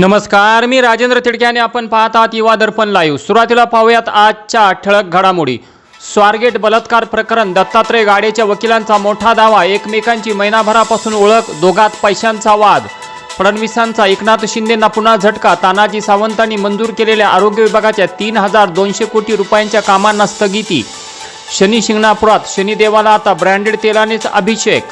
नमस्कार मी राजेंद्र तिडके आणि आपण पाहत आहात युवा दर्पण लाईव्ह सुरुवातीला पाहूयात आजच्या ठळक घडामोडी. स्वारगेट बलात्कार प्रकरण दत्तात्रय गाडेच्या वकिलांचा मोठा दावा एकमेकांची महिनाभरापासून ओळख दोघात पैशांचा वाद. फडणवीसांचा एकनाथ शिंदेंना पुन्हा झटका तानाजी सावंतांनी मंजूर केलेल्या आरोग्य विभागाच्या तीन हजार दोनशे कोटी रुपयांच्या कामांना स्थगिती. शनी शिंगणापुरात शनिदेवाला आता ब्रँडेड तेलानेच अभिषेक.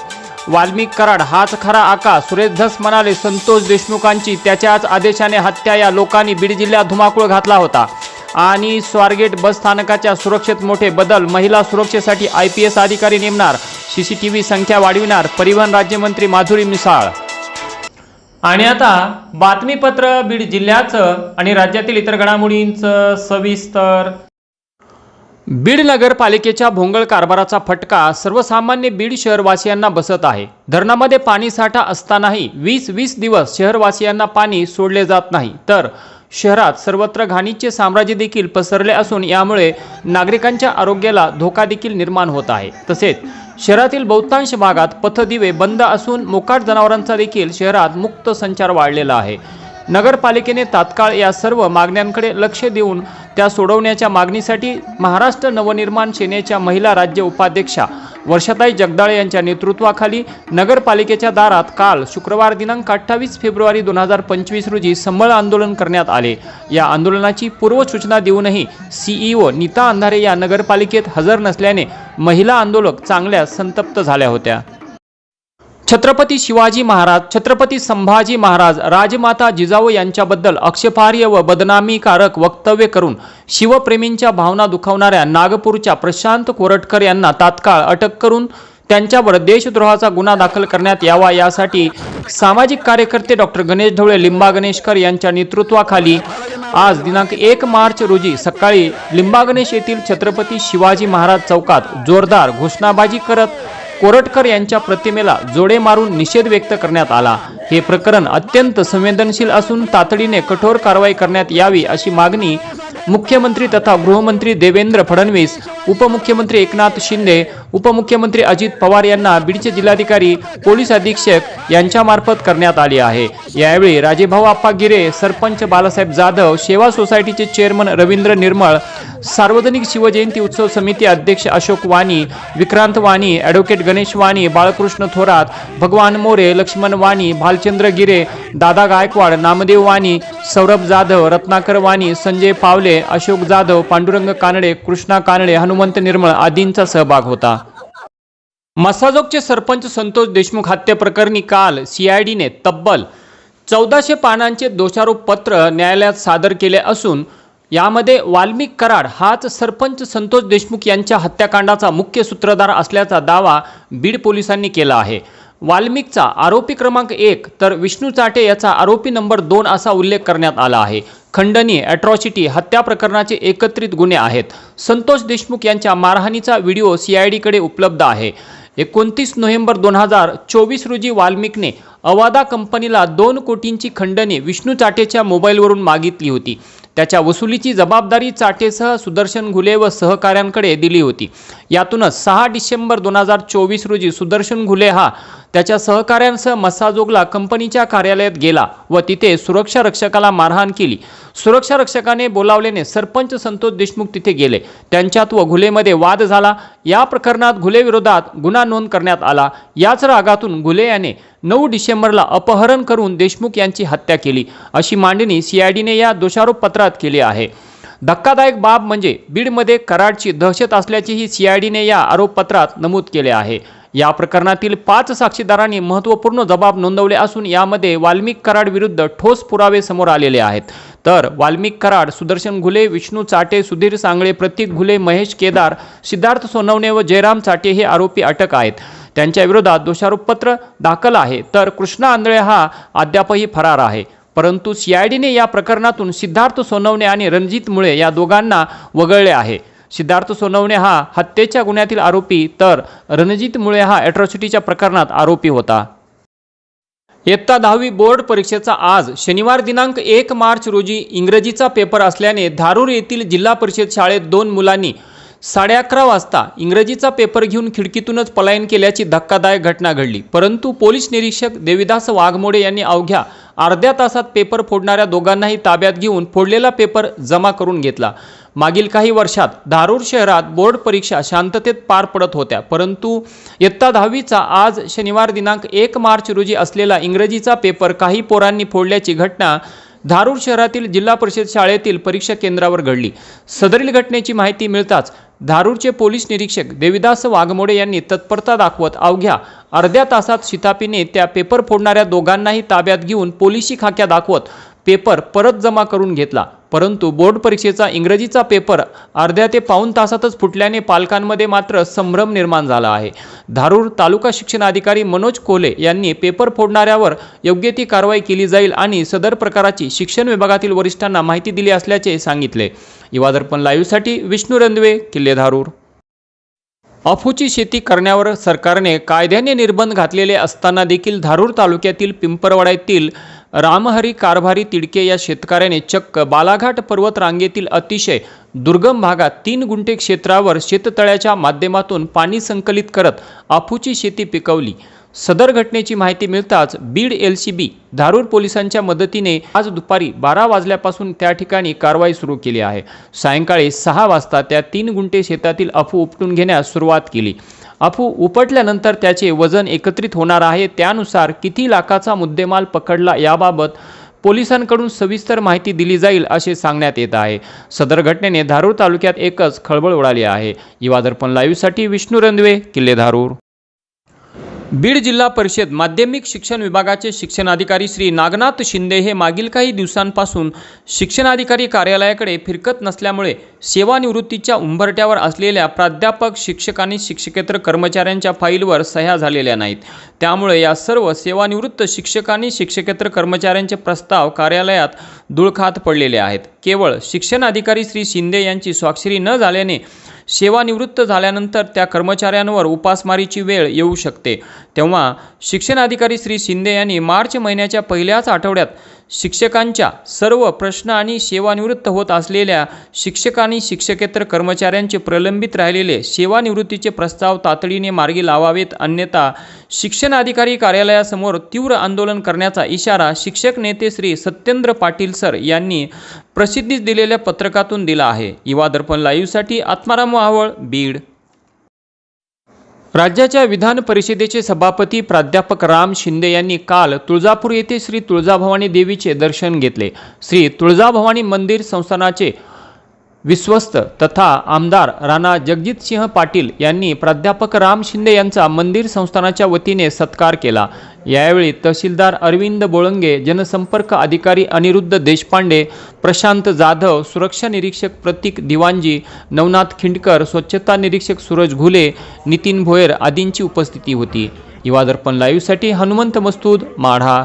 वाल्मिक कराड हाच खरा आका. सुरेश धस म्हणाले संतोष देशमुखांची. त्याच्याच आदेशाने हत्या या लोकांनी बीड जिल्ह्यात धुमाकूळ घातला होता. आणि स्वारगेट बस स्थानकाच्या सुरक्षेत मोठे बदल. महिला सुरक्षेसाठी आय पी एस अधिकारी नेमणार. सी सी टी व्ही संख्या वाढविणार. परिवहन राज्यमंत्री माधुरी मिसाळ. आणि आता बातमीपत्र बीड जिल्ह्याचं आणि राज्यातील इतर घडामोडींचं सविस्तर बीड नगरपालिकेच्या भोंगळ कारभाराचा फटका सर्वसामान्य बीड शहरवासियांना बसत आहे. धरणामध्ये पाणीसाठा असतानाही वीस वीस दिवस शहरवासियांना पाणी सोडले जात नाही. तर शहरात सर्वत्र घाणीचे साम्राज्य देखील पसरले असून यामुळे नागरिकांच्या आरोग्याला धोका देखील निर्माण होत आहे. तसेच शहरातील बहुतांश भागात पथदिवे बंद असून मोकाट जनावरांचा देखील शहरात मुक्त संचार वाढलेला आहे. नगरपालिकेने तात्काळ या सर्व मागण्यांकडे लक्ष देऊन त्या सोडवण्याच्या मागणीसाठी महाराष्ट्र नवनिर्माण सेनेच्या महिला राज्य उपाध्यक्षा वर्षाताई जगदाळे यांच्या नेतृत्वाखाली नगरपालिकेच्या दारात काल शुक्रवार दिनांक अठ्ठावीस फेब्रुवारी दोन हजार पंचवीस रोजी संबळ आंदोलन करण्यात आले. या आंदोलनाची पूर्वसूचना देऊनही सीईओ नीता अंधारे या नगरपालिकेत हजर नसल्याने महिला आंदोलक चांगल्या संतप्त झाल्या होत्या. छत्रपती शिवाजी महाराज छत्रपती संभाजी महाराज राजमाता जिजाऊ यांच्याबद्दल आक्षेपार्ह व बदनामीकारक वक्तव्य करून शिवप्रेमींच्या भावना दुखावणाऱ्या नागपूरच्या प्रशांत कोरटकर यांना तात्काळ अटक करून त्यांच्यावर देशद्रोहाचा गुन्हा दाखल करण्यात यावा यासाठी सामाजिक कार्यकर्ते डॉक्टर गणेश ढवळे लिंबा गणेशकर यांच्या नेतृत्वाखाली आज दिनांक एक मार्च रोजी सकाळी लिंबा गणेश येथील छत्रपती शिवाजी महाराज चौकात जोरदार घोषणाबाजी करत कोरटकर यांच्या प्रतिमेला जोडे मारून निषेध व्यक्त करण्यात आला. हे प्रकरण अत्यंत संवेदनशील असून तातडीने कठोर कारवाई करण्यात यावी अशी मागणी मुख्यमंत्री तथा गृहमंत्री देवेंद्र फडणवीस उपमुख्यमंत्री एकनाथ शिंदे उपमुख्यमंत्री अजित पवार यांना बीडचे जिल्हाधिकारी पोलीस अधीक्षक यांच्यामार्फत करण्यात आली आहे. यावेळी राजेभाऊ आप्पा गिरे सरपंच बालासाहेब जाधव सेवा सोसायटीचे चेअरमन रवींद्र निर्मळ सार्वजनिक शिवजयंती उत्सव समिती अध्यक्ष अशोक वाणी विक्रांत वाणी ॲडव्होकेट गणेश वाणी बाळकृष्ण थोरात भगवान मोरे लक्ष्मण वाणी भालचंद्र गिरे दादा गायकवाड नामदेव वाणी सौरभ जाधव रत्नाकर वाणी संजय पावले अशोक जाधव पांडुरंग कानडे कृष्णा कानडे हनुमंत निर्मळ आदींचा सहभाग होता. मसाजोगचे सरपंच संतोष देशमुख हत्येप्रकरणी काल सीआयडीने तब्बल चौदाशे पानांचे दोषारोप पत्र न्यायालयात सादर केले असून यामध्ये वाल्मिक कराड हाच सरपंच संतोष देशमुख यांच्या हत्याकांडाचा मुख्य सूत्रधार असल्याचा दावा बीड पोलिसांनी केला आहे. वाल्मिकचा आरोपी क्रमांक एक तर विष्णू चाटे याचा आरोपी नंबर दोन असा उल्लेख करण्यात आला आहे. खंडनी अॅट्रॉसिटी हत्या प्रकरणाचे एकत्रित गुन्हे आहेत. संतोष देशमुख यांच्या मारहाणीचा व्हिडिओ सीआयडीकडे उपलब्ध आहे. एकोणतीस नोव्हेंबर दोन हजार चोवीस रोजी वाल्मिकने अवादा कंपनीला दोन कोटींची खंडणी विष्णू चाटेच्या मोबाईलवरून मागितली होती. त्याच्या वसुलीची जबाबदारी चाटेसह सुदर्शन घुले व सहकाऱ्यांकडे दिली होती. यातूनच सहा डिसेंबर दोन हजार चोवीस रोजी सुदर्शन घुले हा त्याच्या सहकाऱ्यांसह मस्साजोगला कंपनीच्या कार्यालयात गेला व तिथे सुरक्षा रक्षकाला मारहाण केली. सुरक्षा रक्षकाने बोलावल्याने सरपंच संतोष देशमुख तिथे गेले. त्यांच्यात व घुलेमध्ये वाद झाला. या प्रकरणात घुले विरोधात गुन्हा नोंद करण्यात आला. याच रागातून घुले याने नऊ डिसेंबरला अपहरण करून देशमुख यांची हत्या केली. अशी मांडणी सीआयडीने या दोषारोप पत्रात केली आहे. धक्कादायक बाब म्हणजे बीडमध्ये कराडची दहशत असल्याचेही सीआयडीने या आरोपपत्रात नमूद केले आहे. या प्रकरणातील पाच साक्षीदारांनी महत्त्वपूर्ण जबाब नोंदवले असून यामध्ये वाल्मिक कराड विरुद्ध ठोस पुरावे समोर आलेले आहेत. तर वाल्मिक कराड सुदर्शन घुले विष्णू चाटे सुधीर सांगळे प्रतीक घुले महेश केदार सिद्धार्थ सोनवणे व जयराम चाटे हे आरोपी अटक आहेत. त्यांच्या विरोधात दोषारोपपत्र दाखल आहे. तर कृष्णा आंधळे हा अद्यापही फरार आहे. परंतु सीआयडीने या प्रकरणातून सिद्धार्थ सोनवणे आणि रणजित मुळे या दोघांना वगळले आहे. सिद्धार्थ सोनवणे हा हत्येच्या गुन्ह्यातील आरोपी तर रणजित मुळे हा अॅट्रॉसिटीच्या प्रकरणात आरोपी होता. इयत्ता दहावी बोर्ड परीक्षेचा आज शनिवार दिनांक एक मार्च रोजी इंग्रजीचा पेपर असल्याने धारूर येथील जिल्हा परिषद शाळेत दोन मुलांनी साडे अकरा वाजता इंग्रजीचा पेपर घेऊन खिडकीतूनच पलायन केल्याची धक्कादायक घटना घडली. परंतु पोलीस निरीक्षक देविदास वाघमोडे यांनी अवघ्या अर्ध्या तासात पेपर फोडणाऱ्या दोघांनाही ताब्यात घेऊन फोडलेला पेपर जमा करून घेतला. मागील काही वर्षात धारूर शहरात बोर्ड परीक्षा शांततेत पार पडत होत्या. परंतु इयत्ता दहावीचा आज शनिवार दिनांक एक मार्च रोजी असलेला इंग्रजीचा पेपर काही पोरांनी फोडल्याची घटना धारूर शहरातील जिल्हा परिषद शाळेतील परीक्षा केंद्रावर घडली. सदरील घटनेची माहिती मिळताच धारूरचे पोलीस निरीक्षक देविदास वाघमोडे यांनी तत्परता दाखवत अवघ्या अर्ध्या तासात शितापीने त्या पेपर फोडणाऱ्या दोघांनाही ताब्यात घेऊन पोलिसी खाक्या दाखवत पेपर परत जमा करून घेतला. परंतु बोर्ड परीक्षेचा इंग्रजीचा पेपर अर्ध्या ते पाऊण तासातच फुटल्याने पालकांमध्ये मात्र संभ्रम निर्माण झाला आहे. धारूर तालुका शिक्षण अधिकारी मनोज कोले यांनी पेपर फोडणाऱ्यावर योग्य ती कारवाई केली जाईल आणि सदर प्रकाराची शिक्षण विभागातील वरिष्ठांना माहिती दिली असल्याचे सांगितले. युवादर्पण लाईव्हसाठी विष्णू रंधवे किल्ले धारूर. अफूची शेती करण्यावर सरकारने कायद्याने निर्बंध घातलेले असताना देखील धारूर तालुक्यातील पिंपरवाडा येथील रामहरी कारभारी तिडके या शेतकऱ्याने चक्क बालाघाट पर्वत रांगेतील अतिशय दुर्गम भागात तीन गुंठे क्षेत्रावर शेततळ्याच्या माध्यमातून पाणी संकलित करत आफूची शेती पिकवली. सदर घटनेची माहिती मिळताच Beed L C B Dharur पोलिसांच्या मदतीने आज दुपारी बारा वाजल्यापासून त्या ठिकाणी कारवाई सुरू केली आहे. सायंकाळी सहा वाजता त्या तीन गुंठे शेतातील अफू उपटून घेण्यास सुरुवात केली. अफू उपटल्यानंतर त्याचे वजन एकत्रित होणार आहे. त्यानुसार किती लाखाचा मुद्देमाल पकडला याबाबत पोलिसांकडून सविस्तर माहिती दिली जाईल असे सांगण्यात येत आहे. सदर घटनेने धारूर तालुक्यात एकच खळबळ उडाली आहे. युवा दर्पण लाईव्हसाठी विष्णू रंधवे किल्ले धारूर. बीड जिल्हा परिषद माध्यमिक शिक्षण विभागाचे शिक्षणाधिकारी श्री नागनाथ शिंदे हे मागील काही दिवसांपासून शिक्षणाधिकारी कार्यालयाकडे फिरकत नसल्यामुळे सेवानिवृत्तीच्या उंबरट्यावर असलेल्या प्राध्यापक शिक्षक आणि शिक्षकेतर कर्मचाऱ्यांच्या फाईलवर सह्या झालेल्या नाहीत. त्यामुळे या सर्व सेवानिवृत्त शिक्षक आणि शिक्षकेतर कर्मचाऱ्यांचे प्रस्ताव कार्यालयात धुळखात पडलेले आहेत. केवळ शिक्षण अधिकारी श्री शिंदे यांची स्वाक्षरी न झाल्याने सेवानिवृत्त झाल्यानंतर त्या कर्मचाऱ्यांवर उपासमारीची वेळ येऊ शकते. तेव्हा शिक्षणाधिकारी श्री शिंदे यांनी मार्च महिन्याच्या पहिल्याच आठवड्यात शिक्षकांच्या सर्व प्रश्न आणि सेवानिवृत्त होत असलेल्या शिक्षक आणि शिक्षकेतर कर्मचाऱ्यांचे प्रलंबित राहिलेले सेवानिवृत्तीचे प्रस्ताव तातडीने मार्गी लावावेत अन्यथा शिक्षण अधिकारी कार्यालयासमोर तीव्र आंदोलन करण्याचा इशारा शिक्षक नेते श्री सत्येंद्र पाटील सर यांनी प्रसिद्धीस दिलेल्या पत्रकातून दिला आहे. युवा दर्पण लाईव्हसाठी आत्माराम वाहवळ बीड. राज्याच्या विधान परिषदेचे सभापती प्राध्यापक राम शिंदे यांनी काल तुळजापूर येथे श्री तुळजाभवानी देवीचे दर्शन घेतले. श्री तुळजाभवानी मंदिर संस्थानाचे विश्वस्त तथा आमदार राणा जगजितसिंह पाटील यांनी प्राध्यापक राम शिंदे यांचा मंदिर संस्थानाच्या वतीने सत्कार केला. यावेळी तहसीलदार अरविंद बोळंगे जनसंपर्क अधिकारी अनिरुद्ध देशपांडे प्रशांत जाधव सुरक्षा निरीक्षक प्रतीक दिवांजी नवनाथ खिंडकर स्वच्छता निरीक्षक सूरज घुले नितीन भोयर आदींची उपस्थिती होती. युवा दर्पण लाईव्हसाठी हनुमंत मस्तूद माढा.